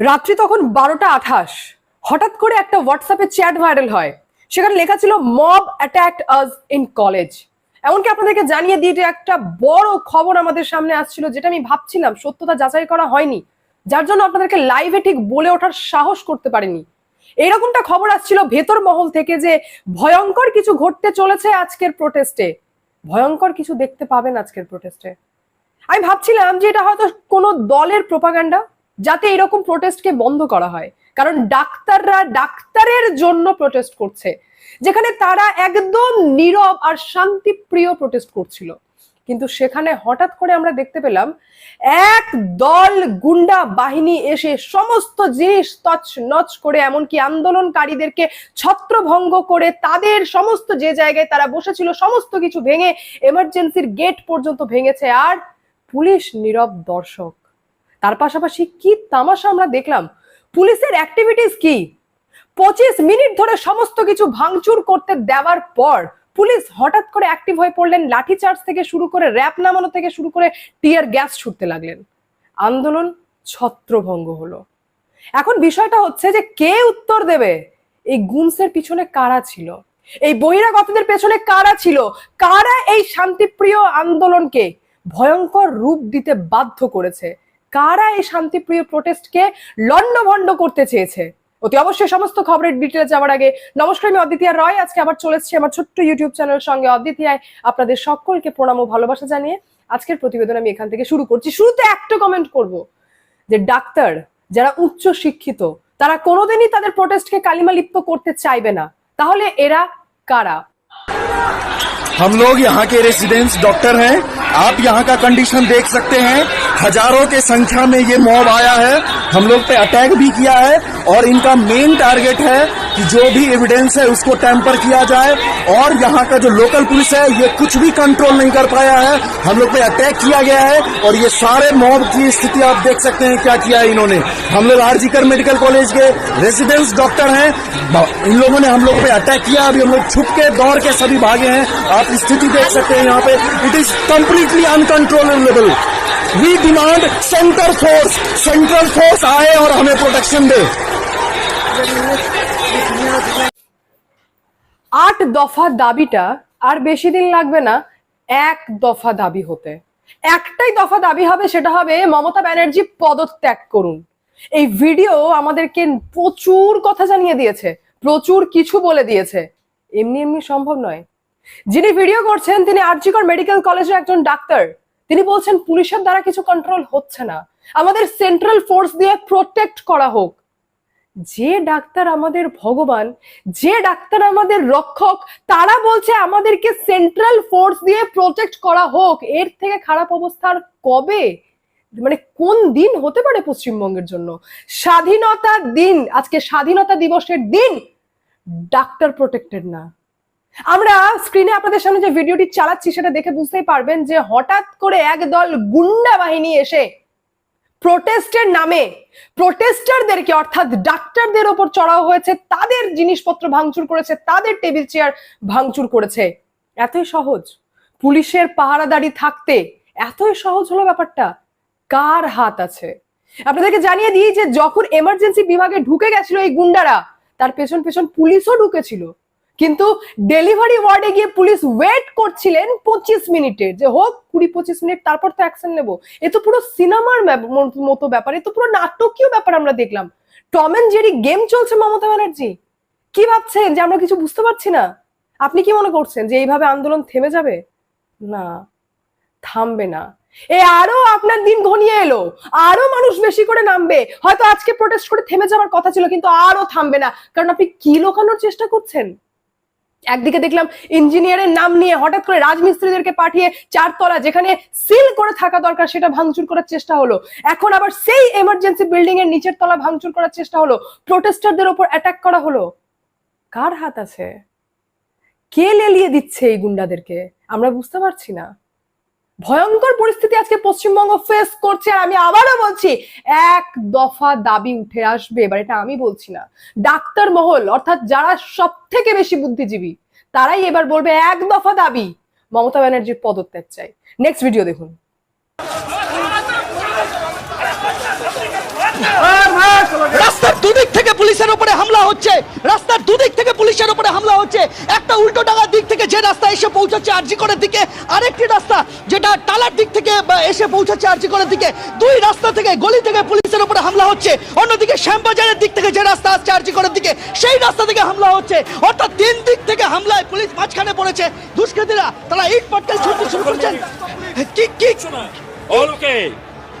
রাত্রি তখন বারোটা আঠাশ। হঠাৎ করে একটা হোয়াটসঅ্যাপে চ্যাট ভাইরাল হয়। সেখানে লেখা ছিল mob attack us in college এমনকি আপনাদেরকে জানিয়ে দিয়ে একটা বড় খবর আমাদের সামনে আসছিল, যেটা আমি ভাবছিলাম সত্যতা যাচাই করা হয়নি। যার জন্য আপনাদেরকে লাইভে ঠিক বলে ওঠার সাহস করতে পারিনি। এরকমটা খবর আসছিল ভেতর মহল থেকে যে ভয়ঙ্কর কিছু ঘটতে চলেছে আজকের প্রোটেস্টে ভয়ঙ্কর কিছু দেখতে পাবেন আজকের প্রোটেস্টে আমি ভাবছিলাম যে এটা হয়তো কোনো দলের প্রোপাগান্ডা যাতে এরকম প্রোটেস্টকে বন্ধ করা হয়। কারণ ডাক্তাররা ডাক্তারের জন্য প্রোটেস্ট করছে। যেখানে তারা একদম নীরব আর শান্তিপ্রিয় প্রোটেস্ট করছিল। কিন্তু সেখানে হঠাৎ করে আমরা দেখতে পেলাম, এক দল গুন্ডা বাহিনী এসে সমস্ত জিনিস তছ নচ করে, এমনকি আন্দোলনকারীদেরকে ছত্রভঙ্গ করে, তাদের সমস্ত যে জায়গায় তারা বসেছিল, সমস্ত কিছু ভেঙে এমার্জেন্সির গেট পর্যন্ত ভেঙেছে। আর পুলিশ নীরব দর্শক। তার পাশাপাশি কি তামাশা আমরা দেখলাম? পুলিশের অ্যাক্টিভিটিস কি? পঁচিশ মিনিট ধরে সমস্ত কিছু ভাঙচুর করতে দেওয়ার পর পুলিশ হঠাৎ করে অ্যাক্টিভ হয়ে পড়লেন লাঠিচার্জ থেকে শুরু করে র্যাপ নামানো থেকে শুরু করে টিয়ার গ্যাস ছুটতে লাগলেন। আন্দোলন ছত্রভঙ্গ হলো। এখন বিষয়টা হচ্ছে যে কে উত্তর দেবে? এই গুমসের পিছনে কারা ছিল? এই বহিরাগতদের পেছনে কারা ছিল? কারা এই শান্তিপ্রিয় আন্দোলনকে ভয়ঙ্কর রূপ দিতে বাধ্য করেছে? কারা এই শান্তিপ্রিয় প্রোটেস্টকে লণ্ডভণ্ড করতে চেয়েছে অতি অবশ্যই সমস্ত খবরের ডিটেলস যাওয়ার আগে নমস্কার আমি অদ্বিতীয় রয় আজকে আবার চলে এসেছি আমার ছোট্ট ইউটিউব চ্যানেলের সঙ্গে অদ্বিতীয় আপনাদের সকলকে প্রণাম ও ভালোবাসা জানিয়ে আজকের প্রতিবেদন আমি এখান থেকে শুরু করছি শুরুতে একটা কমেন্ট করব যে ডাক্তার যারা উচ্চ শিক্ষিত তারা কোনোদিনই তাদের প্রোটেস্টকে কালিমা লিপ্ত করতে চাইবে না তাহলে এরা কারা हम लोग यहाँ के रेसिडेंट्स डॉक्टर हैं आप यहाँ का कंडीशन देख सकते हैं हज़ारों के संख्या में ये मॉब आया है। हम लोग पे अटैक भी किया है और इनका मेन टारगेट है कि जो भी एविडेंस है उसको टेम्पर किया जाए। और यहाँ का जो लोकल पुलिस है, ये कुछ भी कंट्रोल नहीं कर पाया है। हम लोग पे अटैक किया गया है और ये सारे मॉब की स्थिति आप देख सकते हैं क्या किया है इन्होंने। हम लोग आरजीकर मेडिकल कॉलेज के रेसिडेंस डॉक्टर हैं। इन लोगों ने हम लोग पे अटैक किया। अभी हम लोग छुप के, दौड़ के सभी भागे हैं। आप स्थिति देख सकते हैं यहाँ पे। It is completely uncontrollable we demand centre force central force आए और हमें प्रोटेक्शन दे আট দফা দাবিটা আর বেশি দিন লাগবে না এক দফা দাবি হতে একটাই দফা দাবি হবে সেটা হবে মমতা ব্যানার্জি পদত্যাগ করুন এই ভিডিও আমাদেরকে প্রচুর কথা জানিয়ে দিয়েছে প্রচুর কিছু বলে দিয়েছে এমনি এমনি সম্ভব নয় যিনি ভিডিও করছেন তিনি আরজিকর মেডিকেল কলেজের একজন ডাক্তার তিনি বলছেন, পুলিশের দ্বারা কিছু কন্ট্রোল হচ্ছে না। আমাদের সেন্ট্রাল ফোর্স দিয়ে প্রোটেক্ট করা হোক। যে ডাক্তার আমাদের ভগবান, যে ডাক্তার আমাদের রক্ষক, তারা বলছে আমাদেরকে সেন্ট্রাল ফোর্স দিয়ে প্রোটেক্ট করা হোক। এর থেকে খারাপ অবস্থার কবে? মানে কোন দিন হতে পারে পশ্চিমবঙ্গের জন্য? স্বাধীনতার দিন, আজকে স্বাধীনতা দিবসের দিন ডাক্তার প্রোটেক্টেড না। আমরা স্ক্রিনে আপনাদের সামনে যে ভিডিওটি চালাচ্ছি, সেটা দেখে বুঝতেই পারবেন যে হঠাৎ করে একদল গুন্ডা বাহিনী এসে প্রোটেস্টের নামে প্রোটেস্টারদেরকে অর্থাৎ ডাক্তারদের ওপর চড়াও হয়েছে, তাদের জিনিসপত্র ভাঙচুর করেছে, তাদের টেবিল চেয়ার ভাঙচুর করেছে। এতই সহজ। পুলিশের পাহারাদারি থাকতে এতই সহজ হলো ব্যাপারটা। কার হাত আছে? আপনাদেরকে জানিয়ে দিই যে যখন এমার্জেন্সি বিভাগে ঢুকে গেছিল এই গুন্ডারা, তার পেছন পেছন পুলিশও ঢুকেছিল। কিন্তু ডেলিভারি ওয়ার্ডে গিয়ে পুলিশ ওয়েট করছিলেন পঁচিশ মিনিটের যে হোক, কুড়ি পঁচিশ মিনিট, তারপর তো অ্যাকশন নেব। এ তো পুরো সিনেমার মতো ব্যাপার, এ তো পুরো নাটকীয় ব্যাপার আমরা দেখলাম। টম এন্ড জেরি গেম চলছে মমতা ব্যানার্জি। কি ভাবছেন? যে আমরা কিছু বুঝতে পারছি না। আপনি কি মনে করছেন যে এইভাবে আন্দোলন থেমে যাবে? না, থামবে না। এ আরও আপনার দিন ঘনিয়ে এলো। আরও মানুষ বেশি করে নামবে। হয়তো আজকে প্রোটেস্ট করে থেমে যাওয়ার কথা ছিল, কিন্তু আরও থামবে না। কারণ আপনি কি লোকানোর চেষ্টা করছেন? একদিকে দেখলাম ইঞ্জিনিয়ারের নাম নিয়ে হঠাৎ করে রাজমিস্ত্রিদেরকে পাঠিয়ে চারতলা যেখানে সিল করে থাকা দরকার সেটা ভাঙচুর করার চেষ্টা হলো। এখন আবার সেই এমার্জেন্সি বিল্ডিং এর নিচের তলা ভাঙচুর করার চেষ্টা হলো। প্রোটেস্টারদের ওপর অ্যাটাক করা হলো। কার হাত আছে? কে লেলিয়ে দিচ্ছে এই গুন্ডাদেরকে? আমরা বুঝতে পারছি না। ভয়ঙ্কর পরিস্থিতি আজকে পশ্চিমবঙ্গ ফেস করছে আর আমি আবারও বলছি এক দফা দাবি উঠে আসবে এবার এটা আমি বলছি না ডাক্তার মহল অর্থাৎ যারা সব থেকে বেশি বুদ্ধিজীবী তারাই এবার বলবে এক দফা দাবি মমতা ব্যানার্জির পদত্যাগ চাই নেক্সট ভিডিও দেখুন দুদিক থেকে পুলিশের উপরে হামলা হচ্ছে রাস্তার দুদিক থেকে পুলিশের উপরে হামলা হচ্ছে একটা উল্টো ডাঙার দিক থেকে যে রাস্তা এসে পৌঁছাচ্ছে আরজিকরের দিকে, আরেকটি রাস্তা যেটা টালার দিক থেকে এসে পৌঁছাচ্ছে আরজিকরের দিকে দুই রাস্তা থেকে গলি থেকে পুলিশের উপরে হামলা হচ্ছে অন্যদিকে শ্যামবাজারের দিক থেকে যে রাস্তা আসছে আরজিকরের দিকে, সেই রাস্তা থেকে হামলা হচ্ছে অর্থাৎ তিন দিক থেকে হামলায় পুলিশ মাঝখানে পড়েছে দুষ্কৃতীরা তারা ইট পাটকেল ছুটতে শুরু করেছেন কি কি All okay.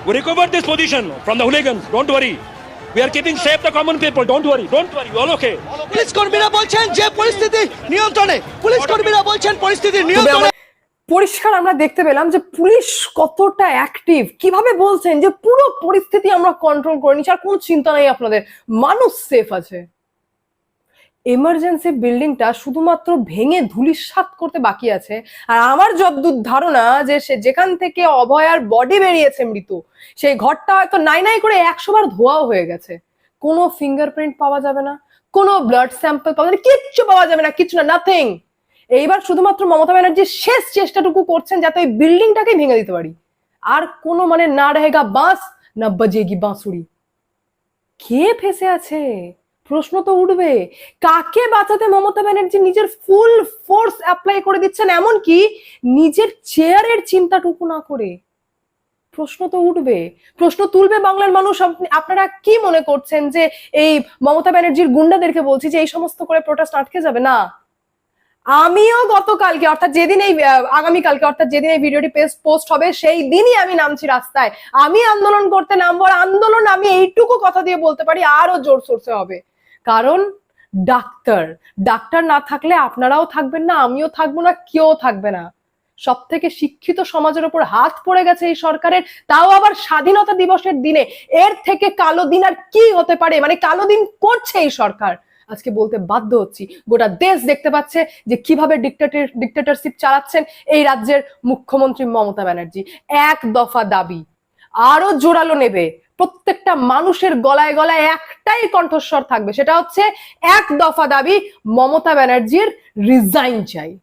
We recovered this position from the hooligans. Don't worry. We are keeping safe the common people. Don't worry. Don't worry. All okay. Police কর্মীরা বলছেন যে পরিস্থিতি নিয়ন্ত্রণে পুলিশ কর্মীরা বলছেন পরিস্থিতি নিয়ন্ত্রণে পরিষ্কার আমরা দেখতে পেলাম যে পুলিশ কতটা অ্যাক্টিভ কীভাবে বলছেন যে পুরো পরিস্থিতি আমরা কন্ট্রোল করে নিচ্ছি আর কোনো চিন্তা নেই আপনাদের মানুষ সেফ আছে এমার্জেন্সি বিল্ডিংটা শুধুমাত্র ভেঙে ধুলিসাৎ করতে বাকি আছে। আর আমার যদ্দূর ধারণা যে সে যেখান থেকে অভয়ার বডি বেরিয়েছে মৃত, সেই ঘরটা হয়তো নাই নাই করে একশো বার ধোয়াও হয়ে গেছে। কোনো ফিঙ্গারপ্রিন্ট পাওয়া যাবে না, কোনো ব্লাড স্যাম্পল পাওয়া যাবে কিচ্ছু পাওয়া যাবে না, কিচ্ছু না নাথিং এইবার শুধুমাত্র মমতা ব্যানার্জি শেষ চেষ্টাটুকু করছেন যাতে ওই বিল্ডিংটাকেই ভেঙে দিতে পারি। আর কোনো মানে না রেহেগা বাঁশ, না বাজেগি বাঁশুড়ি। কে ফেসে আছে? প্রশ্ন তো উঠবে। কাকে বাঁচাতে মমতা ব্যানার্জি নিজের ফুল ফোর্স অ্যাপ্লাই করে দিচ্ছেন? এমন কি নিজের চেয়ারের চিন্তাটুকু না করে। প্রশ্ন তো উঠবে। প্রশ্ন তুলবে বাংলার মানুষ। আপনারা কি মনে করছেন যে এই মমতা ব্যানার্জির গুন্ডাদেরকে বলছি যে এই সমস্ত করে প্রোটেস্ট আটকে যাবে? না। আমিও গতকালকে, অর্থাৎ যেদিন এই আগামীকালকে, অর্থাৎ যেদিন এই ভিডিওটি পোস্ট হবে, সেই দিনই আমি নামছি রাস্তায়। আমি আন্দোলন করতে নামবো, আর আন্দোলন আমি এইটুকু কথা দিয়ে বলতে পারি আরও জোর সোর্সে হবে। কারণ ডাক্তার। ডাক্তার না থাকলে আপনারাও থাকবেন না, আমিও থাকব না, কেউ থাকবে না। সব থেকে শিক্ষিত সমাজের উপর হাত পড়ে গেছে এই সরকারের, তাও আবার স্বাধীনতা দিবসের দিনে। এর থেকে কালো দিন আর কি হতে পারে? মানে কালো দিন করছে এই সরকার। আজকে বলতে বাধ্য হচ্ছি, গোটা দেশ দেখতে পাচ্ছে যে কীভাবে ডিক্টেটর ডিক্টেটরশিপ চালাচ্ছেন এই রাজ্যের মুখ্যমন্ত্রী মমতা ব্যানার্জি। এক দফা দাবি আরও জোরালো নেবে। প্রত্যেকটা মানুষের গলায় গলায় একটাই কণ্ঠস্বর থাকবে। সেটা হচ্ছে এক দফা দাবি মমতা ব্যানার্জির রিজাইন চাই।